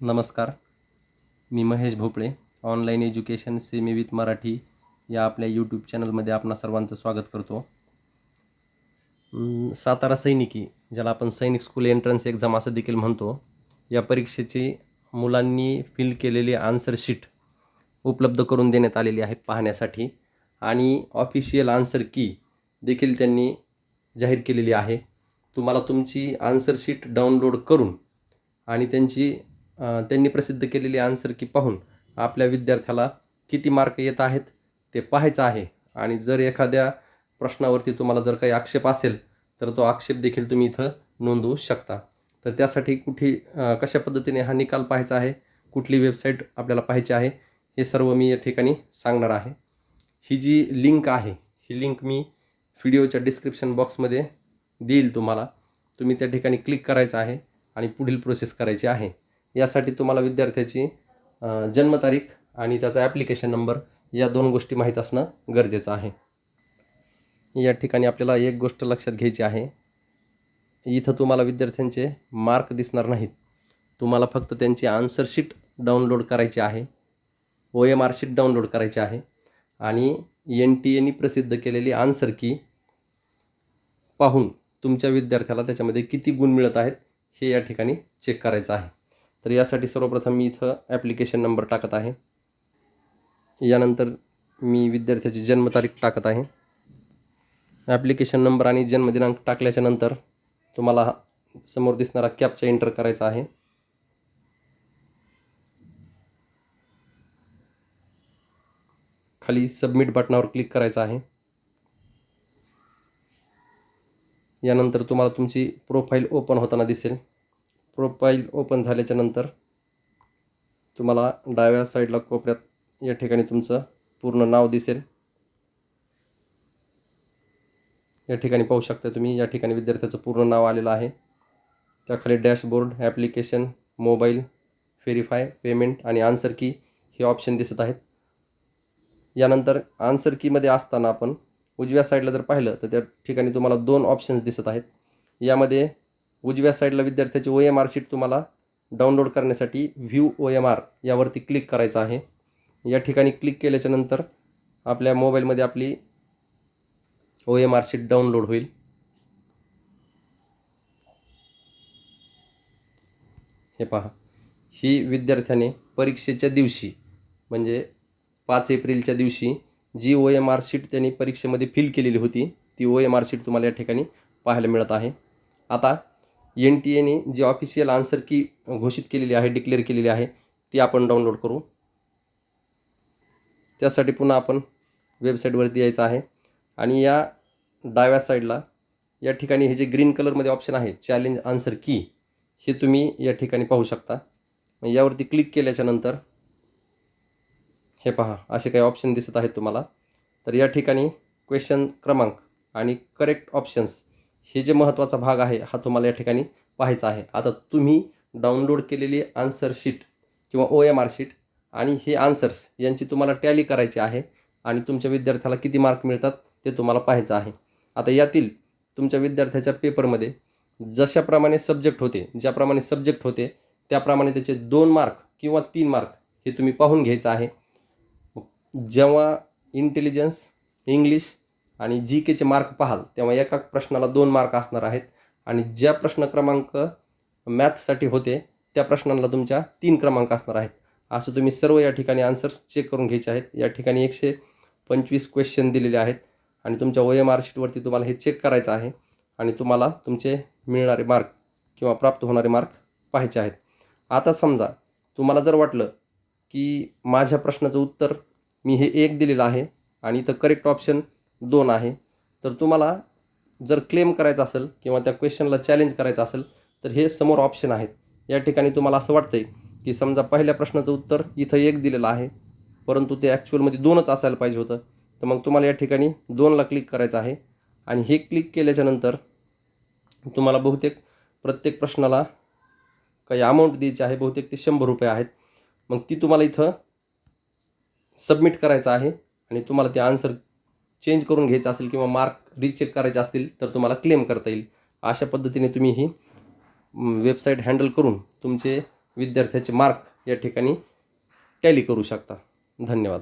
नमस्कार. मी Mahesh Bhople online education semi with Marathi या आपल्या यूट्यूब चॅनलमध्ये आपणा सर्वांचं स्वागत करतो. सातारा सैनिकी ज्याला आपण सैनिक स्कूल एंट्रन्स एक्झाम असं देखील म्हणतो या परीक्षेची मुलांनी फिल केलेली आन्सर शीट उपलब्ध करून देण्यात आलेली आहे पाहण्यासाठी आणि ऑफिशियल आन्सर की देखील त्यांनी जाहीर केलेली आहे. तुम्हाला तुमची आन्सर शीट डाउनलोड करून आणि त्यांची त्यांनी प्रसिद्ध केलेली आन्सर की पाहून आपल्या विद्यार्थ्याला किती मार्क येत आहेत ते पाहायचं आहे. आणि जर एखाद्या प्रश्नावरती तुम्हाला जर काही आक्षेप असेल तर तो आक्षेप देखील तुम्ही इथं नोंदवू शकता. तर त्यासाठी कुठे कशा पद्धतीने हा निकाल पाहायचा आहे कुठली वेबसाईट आपल्याला पाहायची आहे हे सर्व मी या ठिकाणी सांगणार आहे. ही जी लिंक आहे ही लिंक मी व्हिडिओच्या डिस्क्रिप्शन बॉक्समध्ये देईल तुम्हाला. तुम्ही त्या ठिकाणी क्लिक करायचं आहे आणि पुढील प्रोसेस करायची आहे. यासाठी तुम्हाला विद्यार्थ्याची जन्मतारीख आणि त्याचा ॲप्लिकेशन नंबर या दोन गोष्टी माहीत असणं गरजेचं आहे. या ठिकाणी आपल्याला एक गोष्ट लक्षात घ्यायची आहे. इथं तुम्हाला विद्यार्थ्यांचे मार्क दिसणार नाहीत. तुम्हाला फक्त त्यांची आन्सर शीट डाउनलोड करायची आहे. O M R sheet download करायची आहे. आणि एन टी एनी प्रसिद्ध केलेली आन्सर की पाहून तुमच्या विद्यार्थ्याला त्याच्यामध्ये किती गुण मिळत आहेत हे या ठिकाणी चेक करायचं आहे. तर यासाठी सर्वप्रथम मी इथं ॲप्लिकेशन नंबर टाकत आहे. यानंतर मी विद्यार्थ्याची जन्मतारीख टाकत आहे. ॲप्लिकेशन नंबर आणि जन्मदिनांक टाकल्याच्या नंतर तुम्हाला हा समोर दिसणारा कॅपचा एंटर करायचा आहे. खाली सबमिट बटनावर क्लिक करायचं आहे. यानंतर तुम्हाला तुमची प्रोफाईल ओपन होताना दिसेल. प्रोफाईल ओपन झाल्याच्यानंतर तुम्हाला डाव्या साईडला कोपऱ्यात या ठिकाणी तुमचं पूर्ण नाव दिसेल. या ठिकाणी पाहू शकता तुम्ही या ठिकाणी विद्यार्थ्याचं पूर्ण नाव आलेलं आहे. त्याखाली dashboard application mobile verify payment आणि आन्सर की हे ऑप्शन दिसत आहेत. यानंतर आन्सर कीमध्ये असताना आपण उजव्या साईडला जर पाहिलं तर त्या ठिकाणी तुम्हाला दोन ऑप्शन्स दिसत आहेत. यामध्ये उजव्या साईडला विद्यार्थ्याची ओ एम आर शीट तुम्हाला डाउनलोड करण्यासाठी व्ह्यू ओ एम आर यावरती क्लिक करायचं आहे. या ठिकाणी क्लिक केल्याच्यानंतर आपल्या मोबाईलमध्ये आपली O M R sheet download होईल. हे पहा. ही विद्यार्थ्याने परीक्षेच्या दिवशी म्हणजे पाच एप्रिलच्या दिवशी जी ओ एम आर शीट त्यांनी परीक्षेमध्ये फिल केलेली होती ती ओ एम आर शीट तुम्हाला या ठिकाणी पाहायला मिळत आहे. आता एन टी एने जी ऑफिशियल आन्सर की घोषित केलेली आहे डिक्लेअर केलेली आहे ती आपण डाउनलोड करू. त्यासाठी पुन्हा आपण वेबसाईटवरती यायचं आहे. आणि या डाव्या साईडला या ठिकाणी हे जे ग्रीन कलरमध्ये ऑप्शन आहे चॅलेंज आन्सर की हे तुम्ही या ठिकाणी पाहू शकता. यावरती क्लिक केल्याच्यानंतर हे पहा असे काही ऑप्शन दिसत आहेत तुम्हाला. तर या ठिकाणी क्वेश्चन क्रमांक आणि करेक्ट ऑप्शन्स हे जे महत्त्वाचा भाग आहे हा तुम्हाला या ठिकाणी पाहायचा आहे. आता तुम्ही डाउनलोड केलेली आन्सर शीट किंवा ओ एम आर शीट आणि हे आन्सर्स यांची तुम्हाला टॅली करायची आहे आणि तुमच्या विद्यार्थ्याला किती मार्क मिळतात ते तुम्हाला पाहायचं आहे. आता यातील तुमच्या विद्यार्थ्याच्या पेपरमध्ये जशाप्रमाणे सब्जेक्ट होते ज्याप्रमाणे सब्जेक्ट होते त्याप्रमाणे त्याचे दोन मार्क किंवा तीन मार्क हे तुम्ही पाहून घ्यायचं आहे. जेव्हा इंटेलिजन्स इंग्लिश आणि जी केचे मार्क पाहाल तेव्हा एका प्रश्नाला दोन मार्क असणार आहेत. आणि ज्या प्रश्न क्रमांक मॅथसाठी होते त्या प्रश्नांना तुमच्या तीन क्रमांक असणार आहेत. असं तुम्ही सर्व या ठिकाणी आन्सर्स चेक करून घ्यायचे आहेत. या ठिकाणी एकशे पंचवीस क्वेश्चन दिलेले आहेत. आणि तुमच्या ओ एम आर शीटवरती तुम्हाला हे चेक करायचं आहे. आणि तुम्हाला तुमचे मिळणारे मार्क किंवा प्राप्त होणारे मार्क पाहायचे आहेत. आता समजा तुम्हाला जर वाटलं की माझ्या प्रश्नाचं उत्तर मी हे एक दिलेलं आहे आणि इथं करेक्ट ऑप्शन दोन आहे. तर तुम्हाला जर क्लेम करायचं असेल किंवा त्या क्वेश्चनला चॅलेंज करायचं असेल तर हे समोर ऑप्शन आहेत. या ठिकाणी तुम्हाला असं वाटतंय की समजा पहिल्या प्रश्नाचं उत्तर इथं एक दिलेलं आहे परंतु ते ॲक्च्युअलमध्ये दोनच असायला पाहिजे होतं. तर मग तुम्हाला या ठिकाणी दोनला क्लिक करायचं आहे. आणि हे क्लिक केल्याच्यानंतर तुम्हाला बहुतेक प्रत्येक प्रश्नाला काही अमाऊंट द्यायची आहे बहुतेक ते शंभर रुपये आहेत. मग ती तुम्हाला इथं सबमिट करायचं आहे आणि तुम्हाला ते आन्सर चेंज करून घ्यायचं असेल किंवा मार्क रिचेक करायचे असतील तर तुम्हाला क्लेम करता येईल. अशा पद्धतीने तुम्ही ही वेबसाईट हँडल करून तुमचे विद्यार्थ्याचे मार्क या ठिकाणी टॅली करू शकता. धन्यवाद.